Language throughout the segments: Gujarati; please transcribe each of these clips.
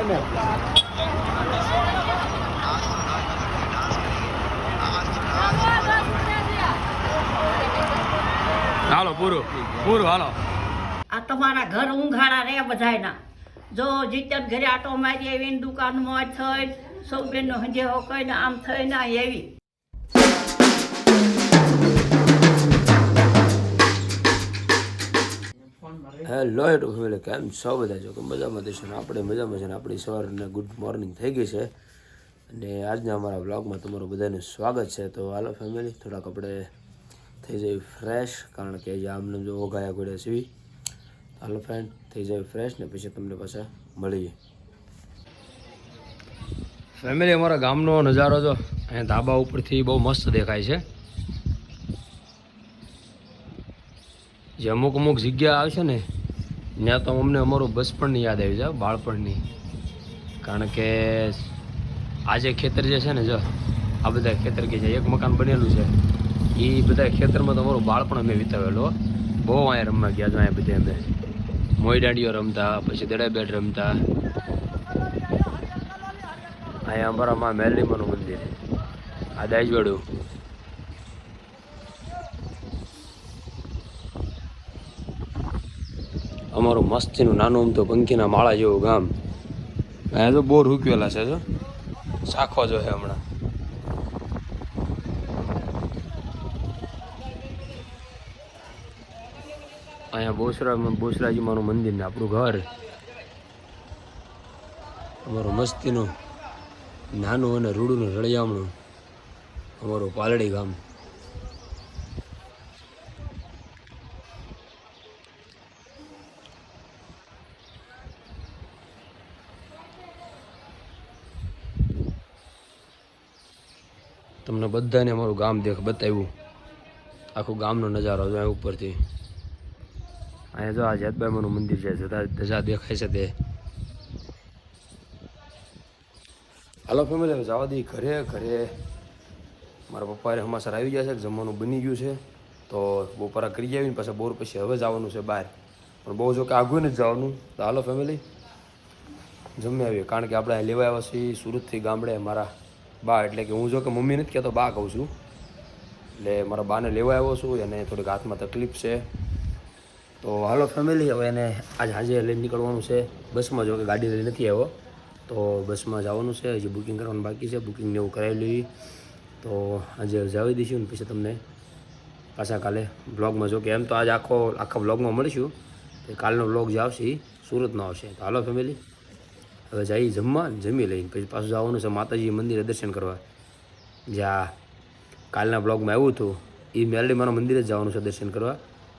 છે ને. હાલો પૂરું. પૂરું હાલો. આ તમારા ઘર ઊંઘાડા રે બધાયના. જો જીતન ઘરે આટો મારી આવીને દુકાનમાં થઈ સૌ બેનનો હજે કઈને આમ થઈને ના એવી હેલો એટુ ફેમિલી કેમ છો બધા જો કે મજામાં છે ને આપણે મજામાં છે ને આપણી સવારને ગુડ મોર્નિંગ થઈ ગઈ છે. અને આજના અમારા બ્લોગમાં તમારું બધાનું સ્વાગત છે. તો હાલો ફેમિલી થોડાક આપણે થઈ જાય ફ્રેશ કારણ કે આજે આમને જો ઓગાયા ગોળ્યા સીવી હાલો ફ્રેન્ડ થઈ જાય ફ્રેશ ને પછી તમને પાછા મળીએ. ફેમિલી અમારા ગામનો નજારો જો અહીંયા ધાબા ઉપરથી બહુ મસ્ત દેખાય છે. જે અમુક અમુક જગ્યા આવશે ને, ત્યાં તો અમને અમારું બચપણની યાદ આવી જાય બાળપણની. કારણ કે આજે ખેતર જે છે ને, જો, આ બધા ખેતર કે જે એક મકાન બનેલું છે, એ બધા ખેતરમાં તો અમારું બાળપણ અમે વિતાવેલું બહુ અહીંયા રમવા ગયા હતા અહીંયા બધે અમે. મોઈ દાંડીઓ રમતા, પછી દડાબેટ રમતા. અહીંયા અમારા માં મેરલીમાનું મંદિર. આ દાજવાડું. અમારું મસ્તીનું નાનું તો પંખીના માળા જેવું ગામ. અહીંયા તો બોર રૂકવેલા છે, જો. શાખો જો છે હમણાં. અહીંયા બોસરા બોસરાજી મારું મંદિર ને આપણું ઘર. અમારું મસ્તીનું નાનું અને રૂડું રળિયામણું. અમારું પાલડી ગામ. તમને બધાને અમારું ગામ દેખ બતાવ્યું. આખું ગામનો નજારો જો અહીં ઉપરથી. અહીંયા જો આ જેતબાઈમાનું મંદિર છે ધજા દેખાય છે તે. હાલો ફેમિલી હવે જવા દઈએ ઘરે ઘરે મારા પપ્પાએ હમાસર આવી ગયા છે જમવાનું બની ગયું છે. તો બપોરા કરી આવીને પાછા બોર પછી હવે જવાનું છે બહાર. પણ બહુ જો કે આઘું નથી જવાનું. તો હાલો ફેમિલી જમી આવીએ. કારણ કે આપણે લેવા આવ્યા છીએ સુરતથી ગામડે મારા બા, એટલે કે હું જો કે મમ્મી નથી કહેતો, બા કહું છું. એટલે મારા બાને લેવા આવ્યો છું અને થોડીક હાથમાં તકલીફ છે. તો હાલો ફેમિલી હવે એને આજ હાજે લઈને નીકળવાનું છે. બસમાં જો કે ગાડી લઈ નથી આવ્યો. તો બસમાં જવાનું છે, હજી બુકિંગ કરવાનું બાકી છે. બુકિંગ એવું કરાવેલી તો આજે જાવી દઈશું ને પછી તમને પાછા કાલે બ્લોગમાં જો કે એમ તો આજે આખો, આખા બ્લોગમાં મળીશું. તો કાલનો બ્લોગ જે આવશે એ સુરતનો આવશે. તો હાલો ફેમિલી હવે જઈ જમવા, જમી લઈને. પછી પાછું જવાનું છે માતાજી મંદિરે દર્શન કરવા. જ્યાં કાલના બ્લોગમાં આવ્યું હતું એ મેલડી મારા મંદિરે જ જવાનું છે દર્શન કરવા.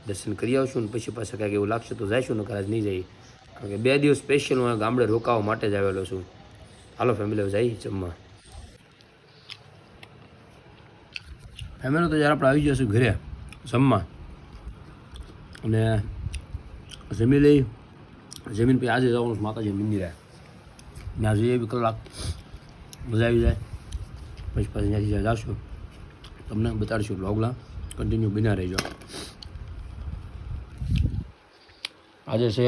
દર્શન કરી આવશું ને પછી પાછા કાંઈક એવું લાગશે તો જઈશું ને કદાચ નહીં જઈ કારણ કે બે દિવસ સ્પેશિયલ હું ગામડે રોકાવા માટે જ આવેલો છું. હાલો ફેમિલી જઈ જમવા. ફેમિલી તો જ્યારે આપણે આવી જઈશું ઘરે જમવા અને જમી લઈ, જમીન પછી આજે જવાનું માતાજી મંદિરે. ત્યાં જઈએ બી કલાક મજા આવી જાય પછી પછી ત્યાંથી જ્યાં તમને બતાડીશું બ્લોગલા કન્ટિન્યુ બિના રહેજો આજે છે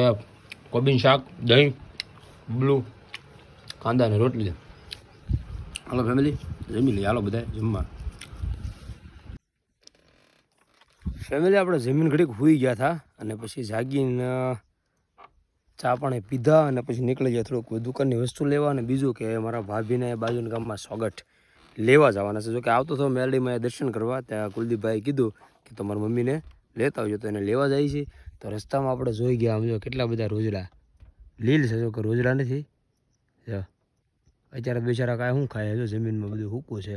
કોબીન શાક દહીં બ્લુ કાંદા અને રોટલી હાલો ફેમિલી જમી લઈએ હાલો બધા જમવા ફેમિલી આપણે જમીન ઘડીક હોઈ ગયા હતા અને પછી જાગીને ચા પાણી પીધા અને પછી નીકળી ગયા. થોડુંક દુકાનની વસ્તુ લેવા અને બીજું કે મારા ભાભીને બાજુના ગામમાં સ્વાગત લેવા જવાના છે. જો કે આવતો હતો મેલડીમાં દર્શન કરવા. ત્યાં કુલદીપભાઈ કીધું કે તમારા મમ્મીને લેતા આવજો. તો એને લેવા જાય છે. તો રસ્તામાં આપણે જોઈ ગયા આમ કેટલા બધા રોજડા. લીલ છે જો કે રોજડા નથી. જો. અત્યારે બિચારા કાંઈ શું ખાય? જો જમીનમાં બધું હૂકું છે.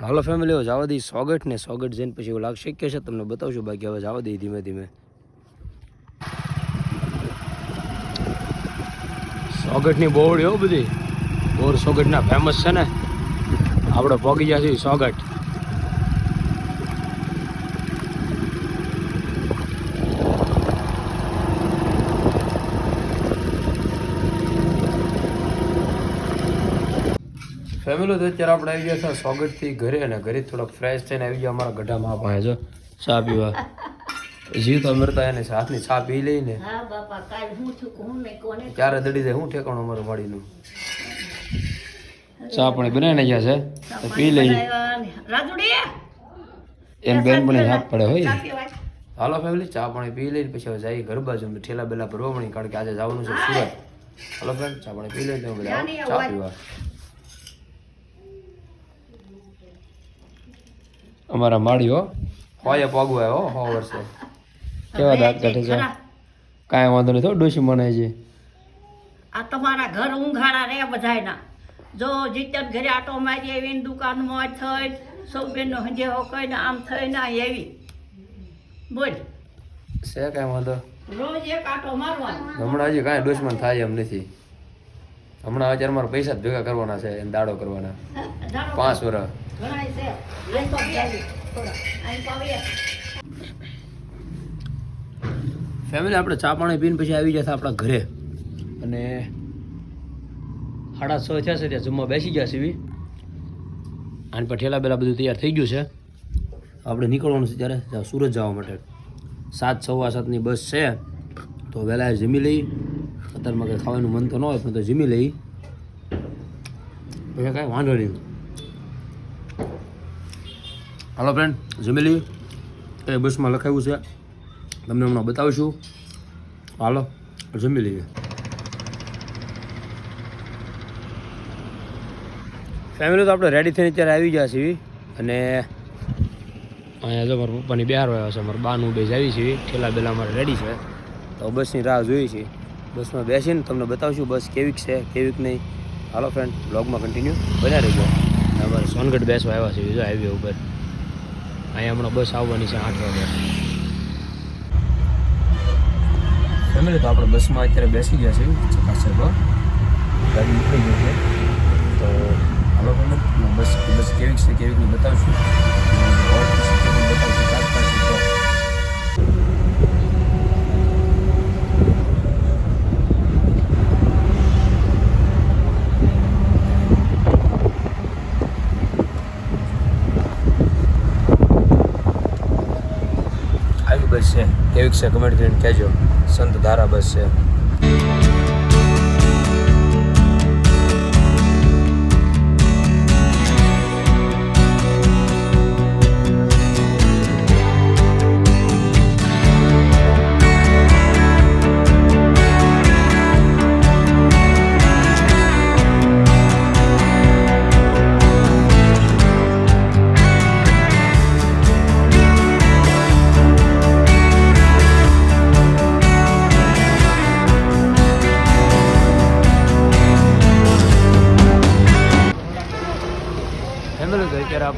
હાલો ફેમિલીઓ જવા દઈ સ્વાગત ને સ્વાગત જઈને પછી એવું લાગશે. શક્ય છે? તમને બતાવશું. બાકી હવે જવા દઈ ધીમે ધીમે. સોગટની બોવડી હો બધી. બોર સોગટના ફેમસ છે ને. આપણે પહોંચી જશે છીએ સોગટ. ફેમિલી તો અત્યારે આપણે આવી ગયા છે સ્વાગતથી ઘરે અને ઘરે થોડોક ફ્રેશ થઈને આવી ગયા અમારા ગઢામાં. પાસે જો ચા પીવા. જીવ તો મરતા એને હાથની છા પી લઈને. હા બાપા કાલ હું છું હું નહીં કોને ક્યારે દડી જાય હું ઠેકાણું અમારું માડીનું ચા પણ બનાવીને ગયા છે? તો પી લઈ રાજુડી? એમ બેન પણ હાથ પડે હોય. હાલો ફેમિલી ચા પાણી પી લઈને પછી હવે જઈએ ઘર બાજુ. ઠેલા બેલા ભરવા મળી કારણ કે આજે જવાનું છે સુરત. હાલો ફ્રેન્ડ ચા પાણી પી લઈને તમે બધા ચા પીવા. અમારા માળીઓ. હોય પગવા હો હો વર્ષે. કેવા દાંત કાઢે છે કાંઈ વાંધો નહીં થોડું ડોશી મનાય છે આ તમારા ઘર ઊંઘાડા રે બધાયના. જો જીતન ઘરે આટો મારી આવીને દુકાનમાં થઈ સૌ બેનનો હજે હો કહીને આમ થઈને ના એવી બોલ. છે કાંઈ વાંધો? રોજ એક આટો મારવાનો. હમણાં હજી કાંઈ દુશ્મન થાય એમ નથી. હમણાં અત્યારે મારા પૈસા જ ભેગા કરવાના છે એને દાડો કરવાના. પાંચ વર્ષ ઘણાય છે અહીં તો આવી થોડા અહીં તો આવીએ ફેમિલી આપણે ચા પાણી પીને પછી આવી જતા આપણા ઘરે. અને સાડા છ થયા છે ત્યાં જમવા બેસી ગયા છે આની પઠેલા ઠેલા બેલા બધું તૈયાર થઈ ગયું છે. આપણે નીકળવાનું છે ત્યારે સુરત જવા માટે. સાત સવા સાતની બસ છે. તો વહેલા જમી લઈ. અત્યારમાં કંઈ ખાવાનું મન તો ન હોય, પણ તો જમી લઈ. પછી કાંઈ વાંધો નહીં. હાલો ફ્રેન્ડ જમી લઈ એ બસમાં લખાયું છે તમને હમણાં બતાવશું હાલો જમી લઈએ ફેમિલી તો આપણે રેડી થઈને અત્યારે આવી ગયા છીએ. અને અહીંયા જો મારા પપ્પાની બહાર આવ્યા છે, મારા બાનું બે આવી છે. ઠેલા બેલા અમારે રેડી છે. તો બસની રાહ જોઈ છે. બસમાં બેસીને તમને બતાવશું બસ કેવીક છે, કેવીક નહીં. હાલો ફ્રેન્ડ બ્લોગમાં કન્ટિન્યુ બન્યા રહેજો. અમારે સોનગઢ બેસવા આવ્યા છે જો હાઈવે ઉપર. અહીંયા હમણાં બસ આવવાની છે આઠ વાગે. ફેમિલી તો આપણે બસમાં અત્યારે બેસી ગયા છીએ ચકાસર ગાડી નીકળી ગઈ છે. તો ફેમિલી બસ બસ કેવી છે, કેવું બતાવશું ચાર પાંચ તો આવી કેવીક છે કમેન્ટ કરીને કહેજો. સંત ધારા બસ છે.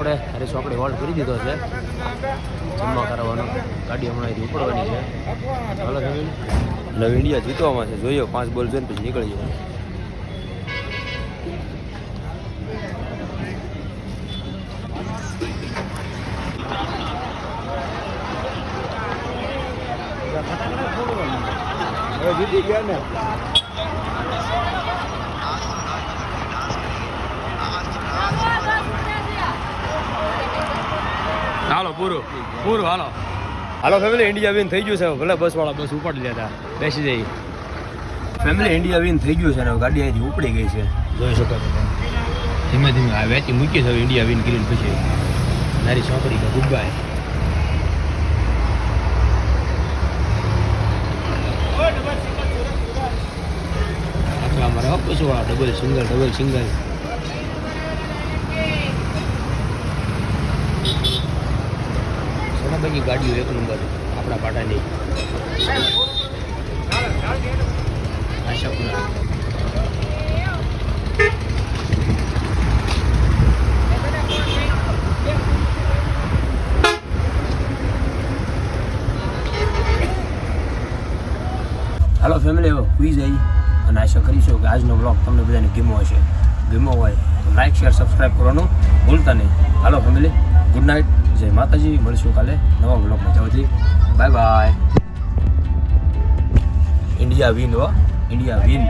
આપણે અરે ચોકડી હોલ્ડ કરી દીધો છે. જમવા કરવાનો. ગાડી હમણાં ઉપડવાની છે. ચાલો નવીન. નવ ઇન્ડિયા જીતવામાં છે. જોઈએ પાંચ બોલ જોઈને પછી નીકળી જાય. જીતી ગયા ને? હાલો પૂરું. પૂરું હાલો. હાલો ફેમિલી ઇન્ડિયા વિન થઈ ગયું છે. ભલે બસ વાળા બસ ઉપાડી લેતા. બેસી જઈ ફેમિલી ઇન્ડિયા વિન થઈ ગયું છે ને ગાડી અહીંથી ઉપડી ગઈ છે. જોઈ શકો છો ધીમે ધીમે આ વેચી મૂકી છે ઇન્ડિયા વિન કરીને પછી. મારી છોકરી કે ગુડ બાય અમારે પછી વાળા ડબલ સિંગલ ડબલ સિંગલ. બાકી ગાડીઓ એક નંબર આપણા પાટાની. આશાપુરા. હાલો ફેમિલી હવે સુઈ જઈ અને આશા કરીશું કે આજનો બ્લોગ તમને બધાને ગીમો હશે. ગીમો હોય તો લાઇક શેર સબસ્ક્રાઈબ કરવાનું ભૂલતા નહીં. હાલો ફેમિલી ગુડ નાઇટ જય માતાજી મળીશું કાલે નવા બ્લોગમાં જવાથી બાય બાય. ઇન્ડિયા વિન હો. India win.